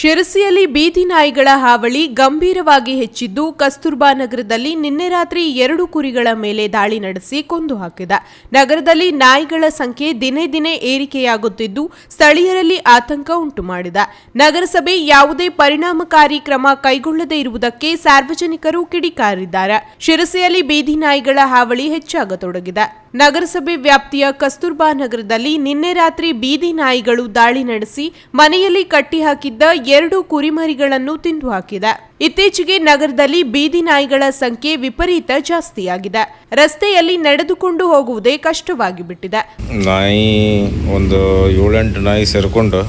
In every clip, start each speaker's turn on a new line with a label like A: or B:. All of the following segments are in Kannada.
A: ಶಿರಸಿಯಲ್ಲಿ ಬೀದಿ ನಾಯಿಗಳ ಹಾವಳಿ ಗಂಭೀರವಾಗಿ ಹೆಚ್ಚಿದ್ದು ಕಸ್ತೂರ್ಬಾ ನಗರದಲ್ಲಿ ನಿನ್ನೆ ರಾತ್ರಿ ಎರಡು ಕುರಿಗಳ ಮೇಲೆ ದಾಳಿ ನಡೆಸಿ ಕೊಂದು ಹಾಕಿದ. ನಗರದಲ್ಲಿ ನಾಯಿಗಳ ಸಂಖ್ಯೆ ದಿನೇ ದಿನೇ ಏರಿಕೆಯಾಗುತ್ತಿದ್ದು ಸ್ಥಳೀಯರಲ್ಲಿ ಆತಂಕ ಉಂಟು ಮಾಡಿದ. ನಗರಸಭೆ ಯಾವುದೇ ಪರಿಣಾಮಕಾರಿ ಕ್ರಮ ಕೈಗೊಳ್ಳದೇ ಇರುವುದಕ್ಕೆ ಸಾರ್ವಜನಿಕರು ಕಿಡಿಕಾರಿದ್ದಾರೆ. ಶಿರಸಿಯಲ್ಲಿ ಬೀದಿ ನಾಯಿಗಳ ಹಾವಳಿ ಹೆಚ್ಚಾಗತೊಡಗಿದೆ. ನಗರಸಭೆ ವ್ಯಾಪ್ತಿಯ ಕಸ್ತೂರ್ಬಾ ನಗರದಲ್ಲಿ ನಿನ್ನೆ ರಾತ್ರಿ ಬೀದಿ ನಾಯಿಗಳು ದಾಳಿ ನಡೆಸಿ ಮನೆಯಲ್ಲಿ ಕಟ್ಟಿಹಾಕಿದ್ದ ಎರಡು ಕುರಿಮರಿಗಳನ್ನು ತಿಂದು ಹಾಕಿದೆ. ಇತ್ತೀಚೆಗೆ ನಗರದಲ್ಲಿ ಬೀದಿ ನಾಯಿಗಳ ಸಂಖ್ಯೆ ವಿಪರೀತ ಜಾಸ್ತಿಯಾಗಿದೆ. ರಸ್ತೆಯಲ್ಲಿ ನಡೆದುಕೊಂಡು ಹೋಗುವುದೇ ಕಷ್ಟವಾಗಿ ಬಿಟ್ಟಿದೆ.
B: ನಾಯಿ ಒಂದು ಏಳೆಂಟು ನಾಯಿ ಸೇರಿಕೊಂಡು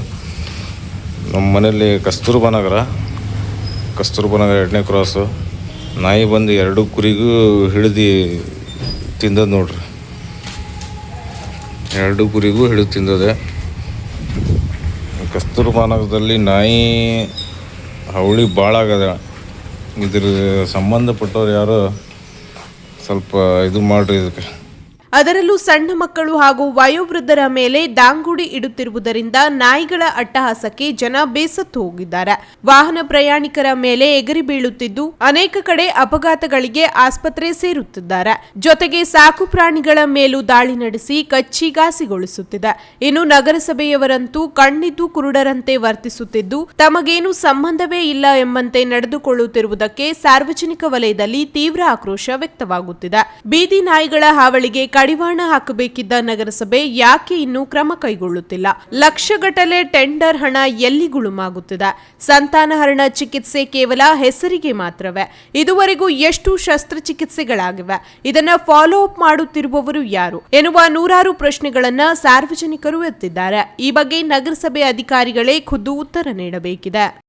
B: ನಮ್ಮ ಮನೆಯಲ್ಲಿ ಕಸ್ತೂರ್ಬಾ ನಗರ ಕಸ್ತೂರ್ಬಾ ನಗರ ಎರಡನೇ ಕ್ರಾಸು. ನಾಯಿ ಬಂದು ಎರಡು ಕುರಿಗೂ ಹಿಡಿದು ತಿಂದದ್ದು ನೋಡ್ರಿ. ಎರಡು ಕುರಿಗೂ ಹಿಡಿದು ತಿಂದದೆ. ಕಸ್ತೂರ್ಬಾ ನಗರದಲ್ಲಿ ನಾಯಿ ಹವಳಿ ಭಾಳ ಆಗದ. ಇದ್ರ ಸಂಬಂಧಪಟ್ಟವ್ರು ಯಾರು ಸ್ವಲ್ಪ ಇದು ಮಾಡ್ರಿ ಇದಕ್ಕೆ.
A: ಅದರಲ್ಲೂ ಸಣ್ಣ ಮಕ್ಕಳು ಹಾಗೂ ವಯೋವೃದ್ಧರ ಮೇಲೆ ದಾಂಗುಡಿ ಇಡುತ್ತಿರುವುದರಿಂದ ನಾಯಿಗಳ ಅಟ್ಟಹಾಸಕ್ಕೆ ಜನ ಬೇಸತ್ತು ಹೋಗಿದ್ದಾರೆ. ವಾಹನ ಪ್ರಯಾಣಿಕರ ಮೇಲೆ ಎಗರಿ ಬೀಳುತ್ತಿದ್ದು, ಅನೇಕ ಕಡೆ ಅಪಘಾತಗಳಿಗೆ ಆಸ್ಪತ್ರೆ ಸೇರುತ್ತಿದ್ದಾರೆ. ಜೊತೆಗೆ ಸಾಕು ಪ್ರಾಣಿಗಳ ಮೇಲೂ ದಾಳಿ ನಡೆಸಿ ಕಚ್ಚಿ ಕಚ್ಚಿಗಾಸಿಗೊಳಿಸುತ್ತಿದೆ ಇನ್ನು ನಗರಸಭೆಯವರಂತೂ ಕಣ್ಣಿದ್ದು ಕುರುಡರಂತೆ ವರ್ತಿಸುತ್ತಿದ್ದು, ತಮಗೇನು ಸಂಬಂಧವೇ ಇಲ್ಲ ಎಂಬಂತೆ ನಡೆದುಕೊಳ್ಳುತ್ತಿರುವುದಕ್ಕೆ ಸಾರ್ವಜನಿಕ ವಲಯದಲ್ಲಿ ತೀವ್ರ ಆಕ್ರೋಶ ವ್ಯಕ್ತವಾಗುತ್ತಿದೆ. ಬೀದಿ ನಾಯಿಗಳ ಹಾವಳಿಗೆ ಕಡಿವಾಣ ಹಾಕಬೇಕಿದ್ದ ನಗರಸಭೆ ಯಾಕೆ ಇನ್ನೂ ಕ್ರಮ ಕೈಗೊಳ್ಳುತ್ತಿಲ್ಲ? ಲಕ್ಷಗಟ್ಟಲೆ ಟೆಂಡರ್ ಹಣ ಎಲ್ಲಿ ಗುಳುಮಾಗುತ್ತಿದೆ? ಸಂತಾನಹರಣ ಚಿಕಿತ್ಸೆ ಕೇವಲ ಹೆಸರಿಗೆ ಮಾತ್ರವೇ? ಇದುವರೆಗೂ ಎಷ್ಟು ಶಸ್ತ್ರಚಿಕಿತ್ಸೆಗಳಾಗಿವೆ? ಇದನ್ನ ಫಾಲೋ ಅಪ್ ಮಾಡುತ್ತಿರುವವರು ಯಾರು? ಎನ್ನುವ ನೂರಾರು ಪ್ರಶ್ನೆಗಳನ್ನ ಸಾರ್ವಜನಿಕರು ಎತ್ತಿದ್ದಾರೆ. ಈ ಬಗ್ಗೆ ನಗರಸಭೆ ಅಧಿಕಾರಿಗಳೇ ಖುದ್ದು ಉತ್ತರ ನೀಡಬೇಕಿದೆ.